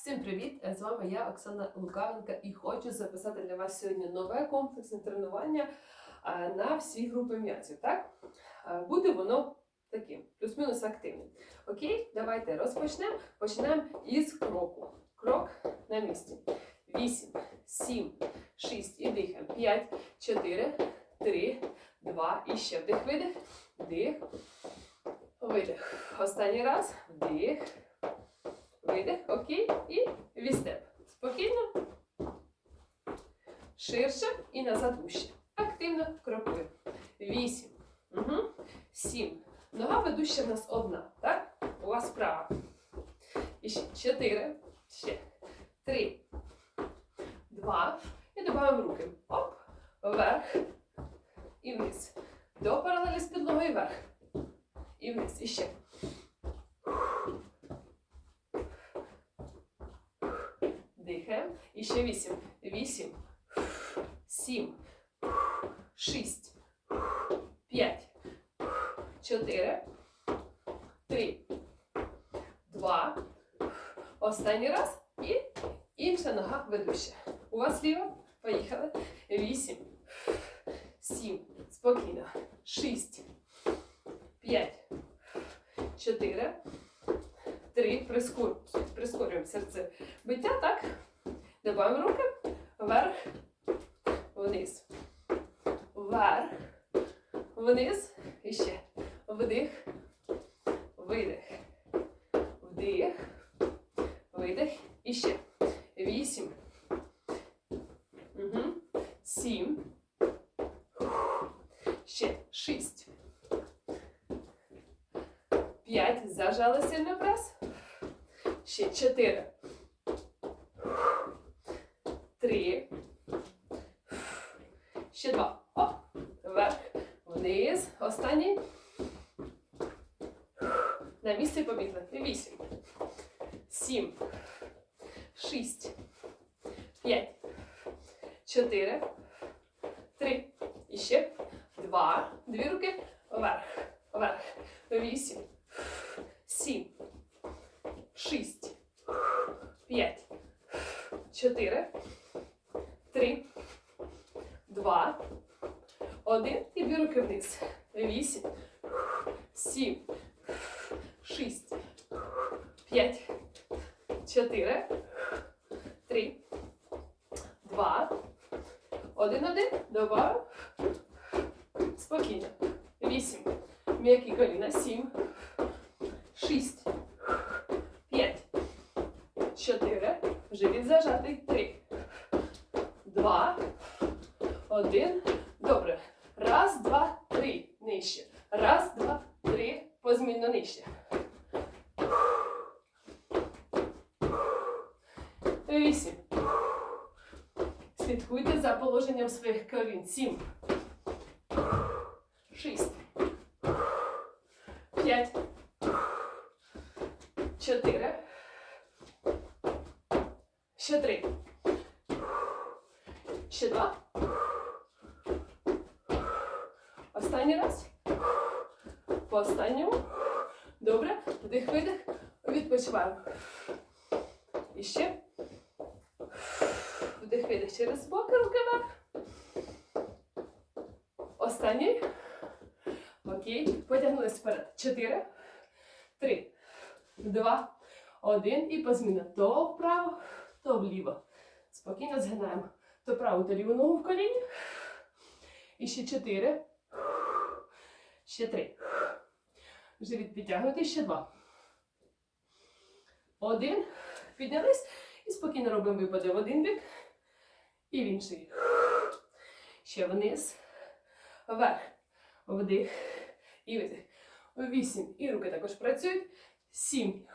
Всім привіт! З вами я, Оксана Лукавенка, і хочу записати для вас сьогодні нове комплексне тренування на всі групи м'язів. Так? Буде воно таким, плюс-мінус активним. Окей, давайте розпочнемо. Почнемо із кроку. Крок на місці. 8, 7, 6 і дихаємо. 5, 4, 3, 2 і ще вдих, видих, вдих, видих. Останній раз, вдих. Видих, окей, і вістеп. Спокійно. Ширше і назад вище. Активно крокуємо. Вісім. Угу. Сім. Нога ведуща в нас одна, так? У вас права. І ще чотири. Ще. Три. Два. І додаємо руки. Оп. Вверх. І вниз. До паралелі з підлогою вверх. І вниз. І ще. Дихаємо. І ще вісім. Вісім. Сім. Шість. П'ять. Чотири. Три. Два. Останній раз. І інша нога ведуща. У вас ліва. Поїхали. Вісім. Сім. Спокійно. Шість. П'ять. Чотири. Три. Прискорюємо серце. Биття, так? Добавимо руки. Вверх. Вниз. Вверх. Вниз. І ще. Вдих. Видих. Вдих. Видих. І ще. Вісім. Угу. Сім. Ще. Шість. П'ять. Зажали сильно прес. Ще чотири. Три. Ще два. Оп. Вверх. Вниз. Останній. На місці помітно. Вісім. Сім. Шість. П'ять. Чотири. Три. І ще. Два. Дві руки. Вверх. Вверх. Вісім. Сім. Шість. П'ять. Чотири. Три. Два. Один. І дві руки вниз. Вісім. Сім. Шість. П'ять. Чотири. Три. Два. Один. Один. Добавив. Спокійно. Вісім. М'які коліна. Сім. Шість. П'ять. Чотири. Живіт зажатий. Три. Два. Один. Добре. Раз, два, три. Нижче. Раз, два, три. Позмінно нижче. Вісім. Слідкуйте за положенням своїх колін. Сім. Шість. П'ять. Чотири. Ще три. Ще два. Останній раз. По останньому. Добре. Вдих, видих. Відпочиваємо. І ще. Вдих, видих через боки, вверх. Останній. Окей. Потягнулись вперед. Чотири. Три. Два. Один. І позміна. То вправо, то вліво. Спокійно згинаємо. То праву, то ліву ногу в коліні. І ще чотири. Ще три. Живіт підтягнути. Ще два. Один. Піднялись. І спокійно робимо випади в один бік. І в інший. Ще вниз. Вверх. Вдих. І видих. Вісім. І руки також працюють. Сім.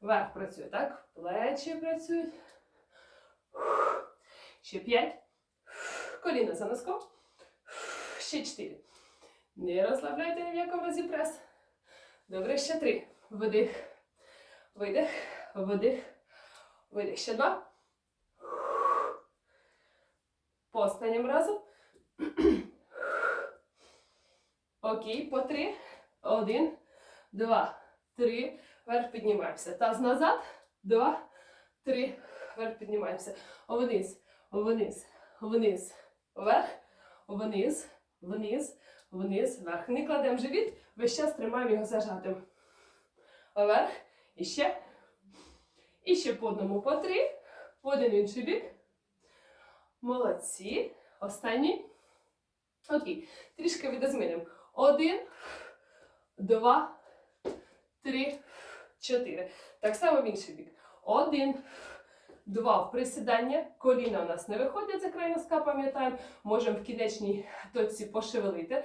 Вверх працює, так? Плечі працюють. Ще п'ять. Коліна за носком. Ще чотири. Не розслабляйте ні в прес. Добре, ще три. Вдих. Видих. Вдих. Видих. Ще два. По останнім разом. Окей, по три. Один, два, три. Вверх піднімаємося. Таз назад. два, три. Вверх піднімаємося. Вниз, вниз, вниз, вверх, вниз, вниз, вниз, вверх. Не кладемо живіт, весь час тримаємо його зажатим. Вверх, і ще. І ще по одному, по три. В один інший бік. Молодці. Останній. Окей. Трішки відозмінимо. Один, два, три, чотири. Так само в інший бік. Один, два в присідання. Коліна у нас не виходять за край носка, пам'ятаємо. Можемо в кінечній точці пошевелити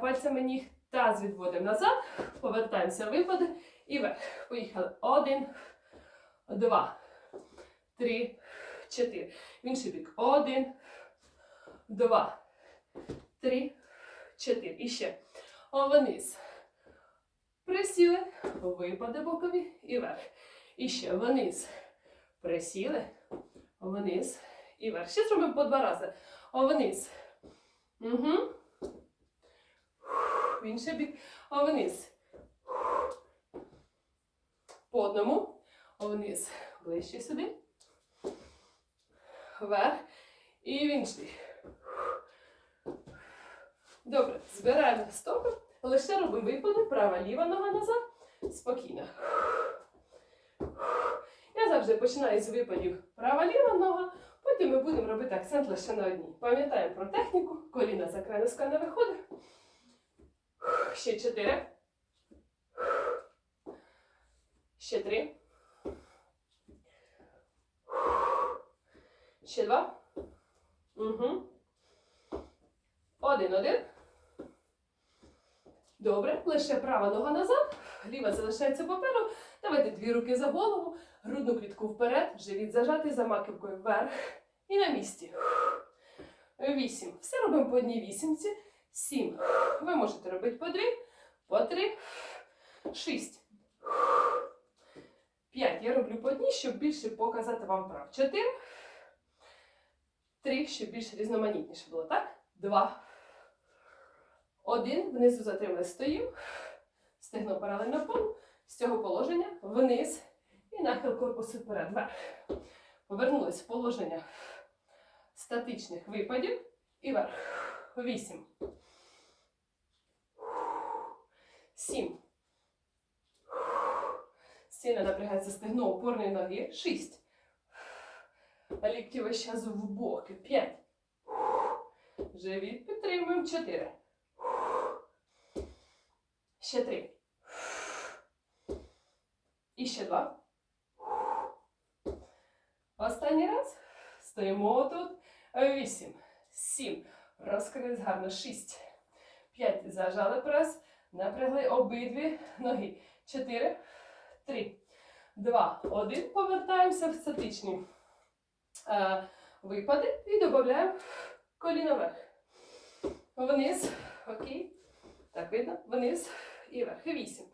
пальцями ніг. Таз відводимо назад, повертаємося випади і вверх. Поїхали. Один, два, три, чотири. В інший бік. Один, два, три, чотири. І ще. Вниз. Присіли, випади бокові і вверх. І ще вниз. Присіли, вниз і вверх. Ще зробимо по два рази. Вниз. Угу. В інший бік. Вниз. По одному. Вниз. Ближче сюди. Вверх. І в інший. Добре. Збираємо стопи. Лише робимо випади. Права, ліва нога назад. Спокійно. Я завжди починаю з випадів права-ліва нога, потім ми будемо робити акцент лише на одній. Пам'ятаємо про техніку, коліна за край носка не виходить. Ще чотири. Ще три. Ще два. Угу. Один, один. Добре. Лише права нога назад, ліва залишається попереду. Давайте дві руки за голову, грудну клітку вперед, живіт зажатий за маківкою вверх і на місці. Вісім. Все робимо по одній вісімці. Сім. Ви можете робити по дві, по три, шість. П'ять. Я роблю по одній, щоб більше показати вам прав. Чотири. Три, щоб більш різноманітніше було, так? Два. Один. Внизу затримали. Стоїмо. Стегно паралельно полу. З цього положення вниз і нахил корпусу вперед. Вверх. Повернулись в положення статичних випадів і вверх. Вісім. Сім. Сильно напрягається стегно опорної ноги. Шість. Лікті весь час в боки. П'ять. Живіт підтримуємо. Чотири. Ще три. І ще два. Останній раз. Стоїмо тут. Вісім. Сім. Розкрились гарно. Шість. П'ять. Зажали прес. Напрягли обидві ноги. Чотири. Три. Два. Один. Повертаємося в статичні е, випади і додаємо коліно вверх. Вниз. Окей. Так видно. Вниз і вверх. Вісім.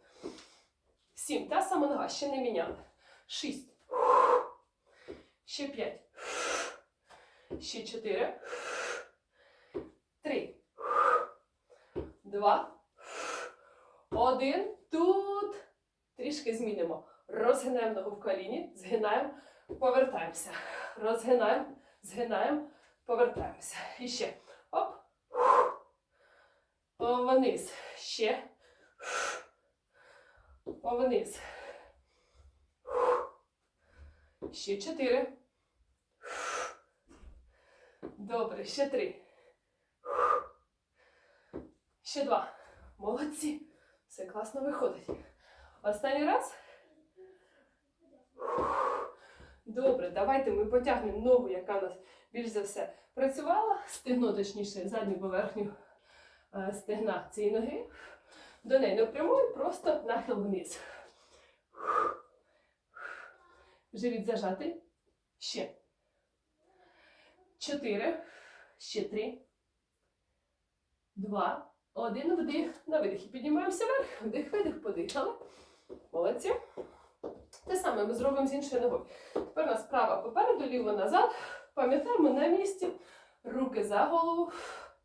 Сім. Та сама нога ще не міняли. Шість. Ще п'ять. Ще чотири. Три. Два. Один. Тут. Трішки змінимо. Розгинаємо ногу в коліні. Згинаємо. Повертаємося. Розгинаємо. Згинаємо. Повертаємося. І ще. Оп. Вниз. Ще. Вниз. Ще чотири. Добре, ще три. Ще два. Молодці. Все класно виходить. Останній раз. Добре, давайте ми потягнемо ногу, яка у нас більш за все працювала. Стегно, точніше, задню поверхню е, стегна цієї ноги. До неї не прямою, просто нахил вниз. Живіт зажатий. Ще. Чотири. Ще три. Два. Один вдих. На видихі піднімаємося вверх. Вдих, видих, подихали. Молодці. Те саме ми зробимо з іншою ногою. Тепер у нас права попереду, ліво назад. Пам'ятаємо на місці. Руки за голову.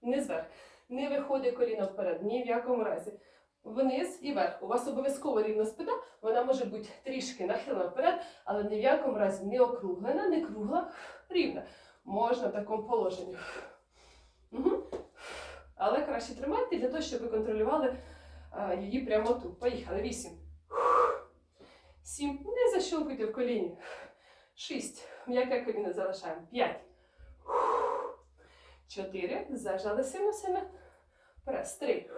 Не зверх. Не виходить коліно вперед. Ні в якому разі. Вниз і вверх. У вас обов'язково рівна спина, вона може бути трішки нахилена вперед, але ні в якому разі не округлена, не кругла, рівна. Можна в такому положенні. Угу. Але краще тримайте для того, щоб ви контролювали а, її прямоту. Поїхали. Вісім. Сім. Не защелкуйте в коліні. Шість. М'яке коліно залишаємо. П'ять. Чотири. Зажали сильно сильно. Прес. Три.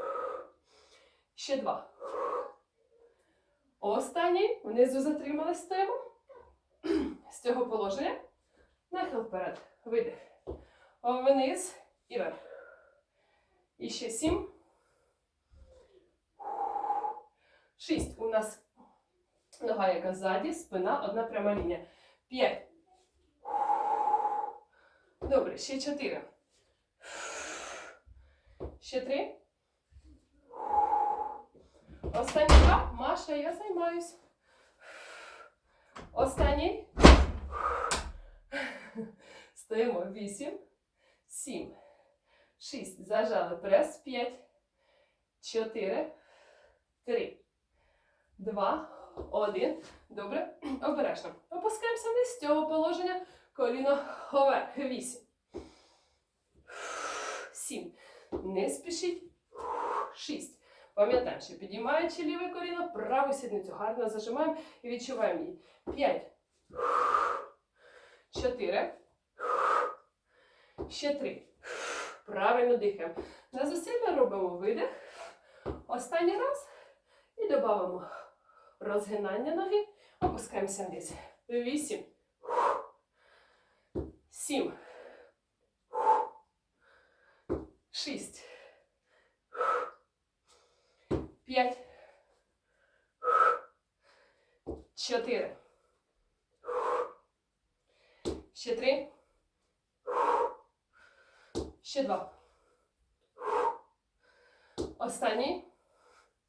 Ще два. Останній. Внизу затримали стоїмо. З цього положення. Нахил вперед. Видих. Вниз і вверх. І ще сім. Шість. У нас нога яка ззаді, спина, одна пряма лінія. П'ять. Добре, ще чотири. Ще три. Останні два. Маша, я займаюсь. Останній. Стоїмо. Вісім. Сім. Шість. Зажали прес. П'ять. Чотири. Три. Два. Один. Добре. Обережно. Опускаємося вниз з цього положення. Коліно вверх. Вісім. Сім. Не спішіть. Шість. Пам'ятаємо, що підіймаючи ліве коліно, праву сідницю гарно зажимаємо і відчуваємо її. П'ять. Чотири. Ще три. Правильно дихаємо. На зусилля робимо видих. Останній раз. І додамо розгинання ноги. Опускаємося вниз. Вісім. Сім. Шість. П'ять. Чотири. Ще три. Ще два. Останній.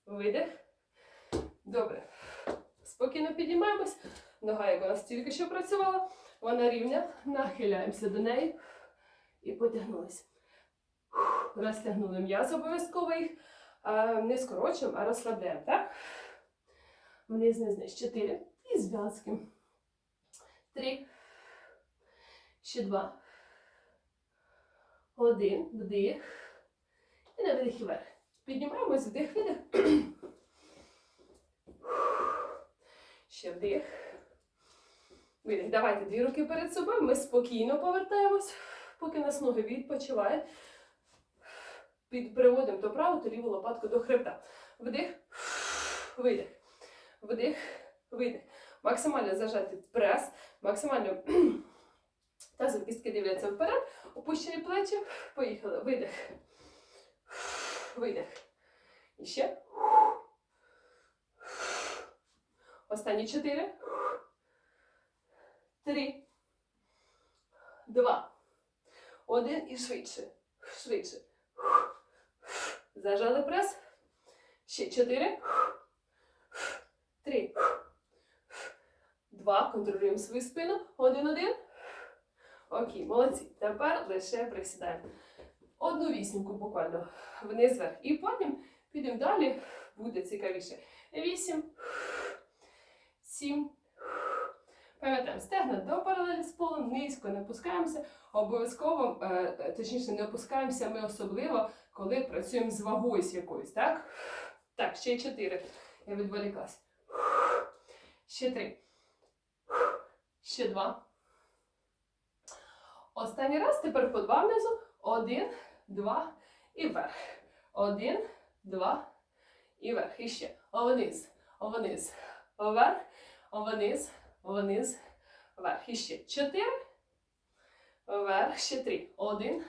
Видих. Добре. Спокійно підіймаємось. Нога, як у нас тільки що працювала, вона рівня. Нахиляємося до неї і потягнулися. Розтягнули м'яз обов'язково їх. Не скорочуємо, а розслабляємо, так? Вниз, вниз. Чотири. І зв'язки. Три. Ще два. Один. Вдих. І на видих і вверх. Піднімаємось, вдих, видих. Ще вдих. Видих. Давайте дві руки перед собою. Ми спокійно повертаємось, поки нас ноги відпочивають. Приводимо то праву, то ліву лопатку до хребта. Вдих, видих. Вдих, видих. Максимально зажати прес, максимально тазові кістки дивляться вперед. Опущені плечі. Поїхали. Видих. Видих. І ще. Останні чотири. Три. Два. Один і швидше. Швидше. Зажали прес. Ще чотири. Три. Два. Контролюємо свою спину. Один, один. Окей, молодці. Тепер лише присідаємо. Одну вісімку буквально вниз вверх. І потім підемо далі. Буде цікавіше. Вісім. Сім. Пам'ятаємо, стегна до паралелі з полом, низько не опускаємося. Обов'язково, е, точніше, не опускаємося ми особливо, коли працюємо з вагою з якоюсь, так? Так, ще чотири. Я відволіклась. Ще три. Ще два. Останній раз тепер по два внизу. Один, два і вверх. Один, два і вверх. І ще. Вниз, вниз, вверх, вниз, вниз, вверх. І ще. Чотири. Вверх. Ще три. Один,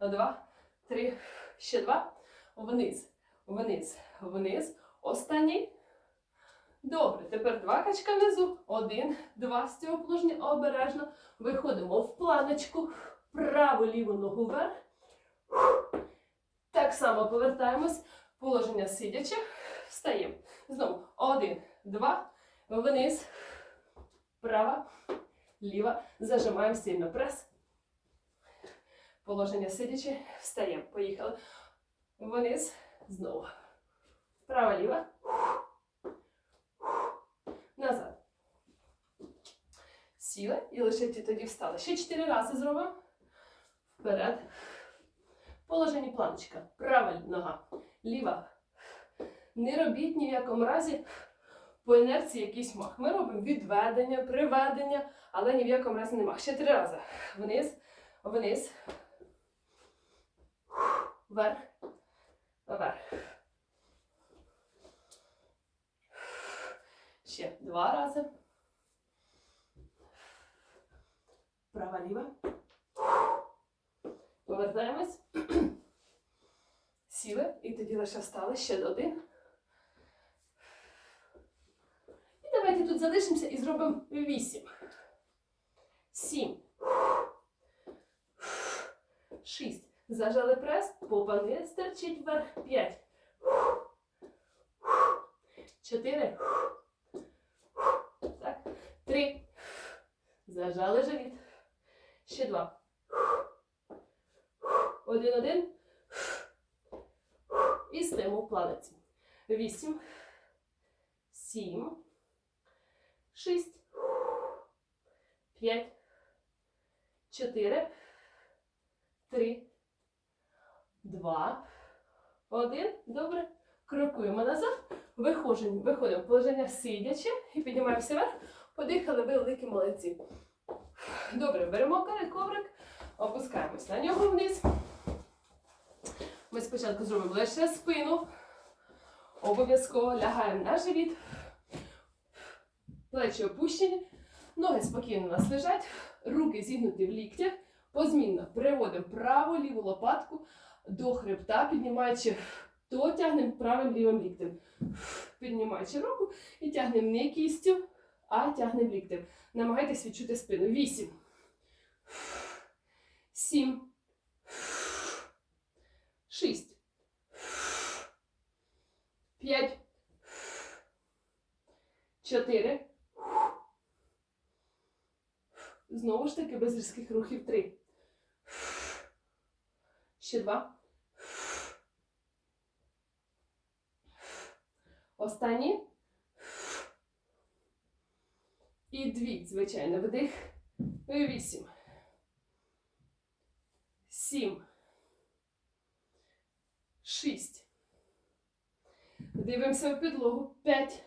два, три. Ще два. Вниз, вниз, вниз. Останній. Добре, тепер два качка внизу. Один, два з цього положення. Обережно. Виходимо в планочку. Праву ліву ногу вверх. Так само повертаємось. Положення сидячи. Встаємо. Знову. Один, два. Вниз. Права. Ліва. Зажимаємо сильно прес. Положення сидячи. Встаємо. Поїхали. Вниз. Знову. Права, ліва. Назад. Сіли і лише тоді встали. Ще чотири рази зробимо. Вперед. Положені планочка. Права нога. Ліва. Не робіть ні в якому разі по інерції якийсь мах. Ми робимо відведення, приведення, але ні в якому разі не мах. Ще три рази. Вниз, вниз. Вверх. Вверх. Ще два рази. Права ліва. Повертаємось. Сіли і тоді лише встали. Ще один. І давайте тут залишимося і зробимо вісім. Сім. Шість. Зажали прес, попа не стерчить вверх. П'ять. Чотири. Так. Три. Зажали живіт. Ще два. Один, один. І стимо в планеті. Вісім. Сім. Шість. П'ять. Чотири. Три. Два. Один. Добре. Крокуємо назад. Виходимо, виходимо в положення сидячи і піднімаємося вверх. Подихали, ви великі молодці. Добре, беремо коврик, опускаємось на нього вниз. Ми спочатку зробимо лише спину. Обов'язково лягаємо на живіт. Плечі опущені. Ноги спокійно у нас лежать. Руки зігнуті в ліктях. Позмінно переводимо праву ліву лопатку до хребта, піднімаючи то тягнемо правим лівим ліктем. Піднімаючи руку і тягнемо не кістю, а тягнемо ліктем. Намагайтесь відчути спину. Вісім. Сім. Шість. П'ять. Чотири. Знову ж таки без різких рухів. Три. Ще два. Останні. І дві, звичайно, вдих. Вісім. Сім. Шість. Дивимося в підлогу. П'ять.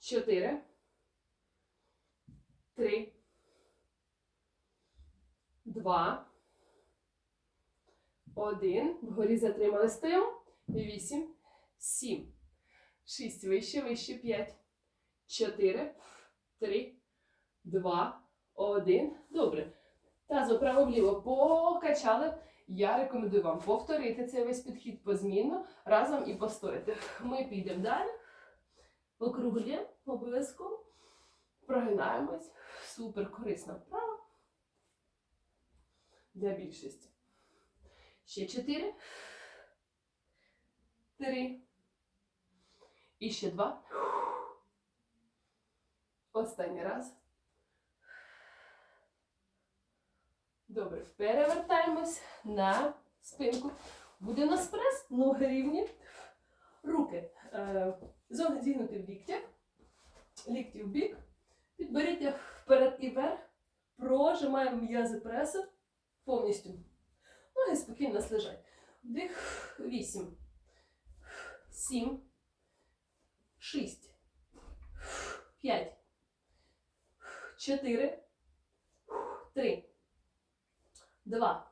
Чотири. Три. Два. Один. Вгорі затримали стоїмо. Вісім. Сім. Шість. Вище, вище. П'ять. Чотири. Три. Два. Один. Добре. Тазу право-вліво покачали. Я рекомендую вам повторити цей весь підхід позмінно разом і постояти. Ми підемо далі. Округлюємо обов'язково. Прогинаємось. Супер корисна вправа. Для більшості. Ще чотири. Три. І ще два. Останній раз. Добре, перевертаємось на спинку. Буде нас прес, ноги рівні. Руки е, зони зігнуті в ліктях. Лікті в бік. Підберіть вперед і вверх. Прожимаємо м'язи пресу повністю. Ноги спокійно нас лежать. Вдих. Вісім. Сім. Шість. П'ять. Чотири. Три. Два.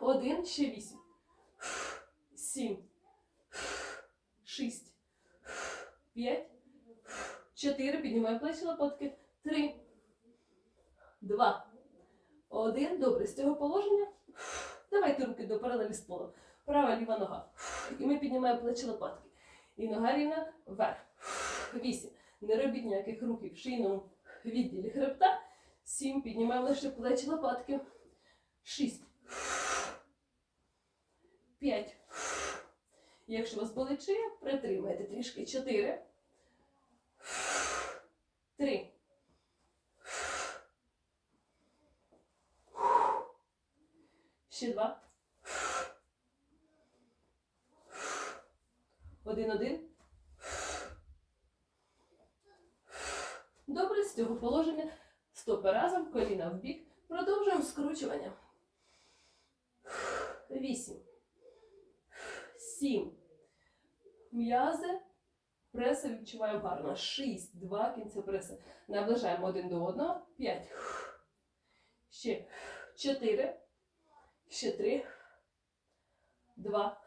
Один. Ще вісім. Сім. Шість. П'ять. Чотири. Піднімаємо плечі лопатки. Три. Два. Один. Добре. З цього положення. Давайте руки до паралелі з полом. Права ліва нога. І ми піднімаємо плечі лопатки. І нога рівна вверх. Вісім. Не робіть ніяких рухів шийному відділі хребта. Сім. Піднімаємо лише плечі лопатки. Шість. П'ять. Якщо вас болить шия, притримайте трішки. Чотири. Три. Ще два. Один-один. Добре, з цього положення стопи разом, коліна в бік. Продовжуємо скручування. Вісім. Сім. М'язи. Преси відчуваємо гарно. Шість. Два кінця преси. Наближаємо один до одного. П'ять. Ще чотири. Ще три. Два.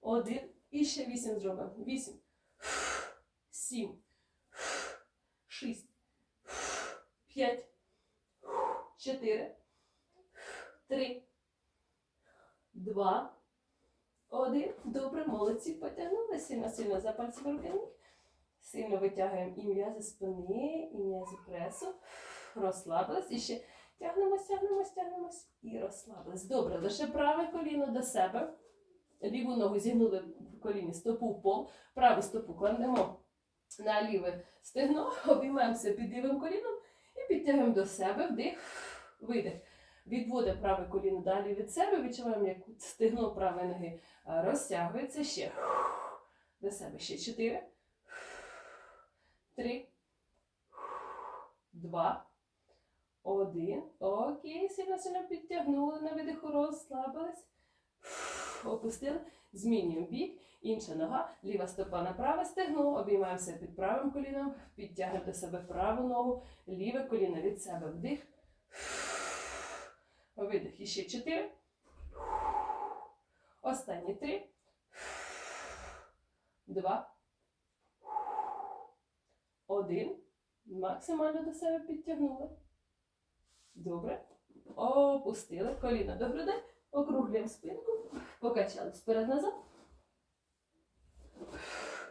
Один. І ще вісім зробимо. Вісім. Сім. Шість. П'ять. Чотири. Три. Два. Один. Добре, молодці. Потягнули сильно-сильно за пальцем руки. Сильно витягуємо і м'язи спини, і м'язи пресу. Розслабились. І ще тягнемось, тягнемось, тягнемось і розслабились. Добре, лише праве коліно до себе. Ліву ногу зігнули в коліні, стопу в пол, праву стопу кладемо на ліве стегно, обіймаємося під лівим коліном підтягуємо до себе вдих, видих. Відводимо праве коліно далі від себе, відчуваємо, як стегно правої ноги розтягується ще. До себе ще чотири. Три. Два. Один. Окей. Сильно сильно підтягнули на видиху, розслабились. Опустили. Змінюємо бік. Інша нога, ліва стопа на праве стегно, обіймаємося під правим коліном, підтягнемо до себе праву ногу, ліве коліно від себе вдих. Видих. І ще чотири. Останні три. Два. Один. Максимально до себе підтягнули. Добре. Опустили коліно до грудей. Округлюємо спинку. Покачали вперед назад.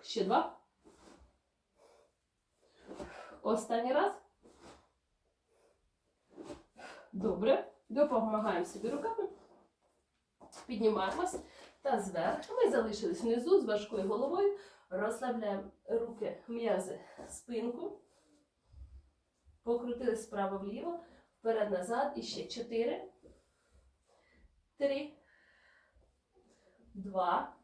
Ще два. Останній раз. Добре. Допомагаємо собі руками. Піднімаємось. Та зверху. Ми залишились внизу з важкою головою. Розслабляємо руки, м'язи, спинку. Покрутили справа вліво. Вперед назад. І ще чотири. Три. Два.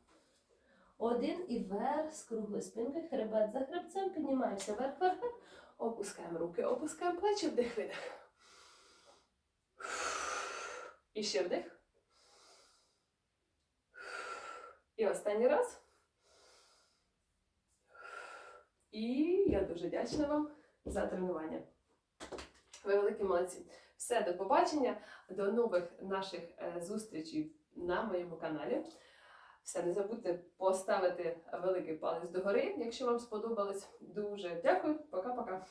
Один і вверх з круглою спинкою, хребет за хребцем, піднімаємося вверх, вверх. Опускаємо руки, опускаємо плечі, вдих, видих. І ще вдих. І останній раз. І я дуже вдячна вам за тренування. Ви великі молодці. Все, до побачення, до нових наших е, зустрічей на моєму каналі. Все, не забудьте поставити великий палець догори, якщо вам сподобалось. Дуже дякую, пока-пока.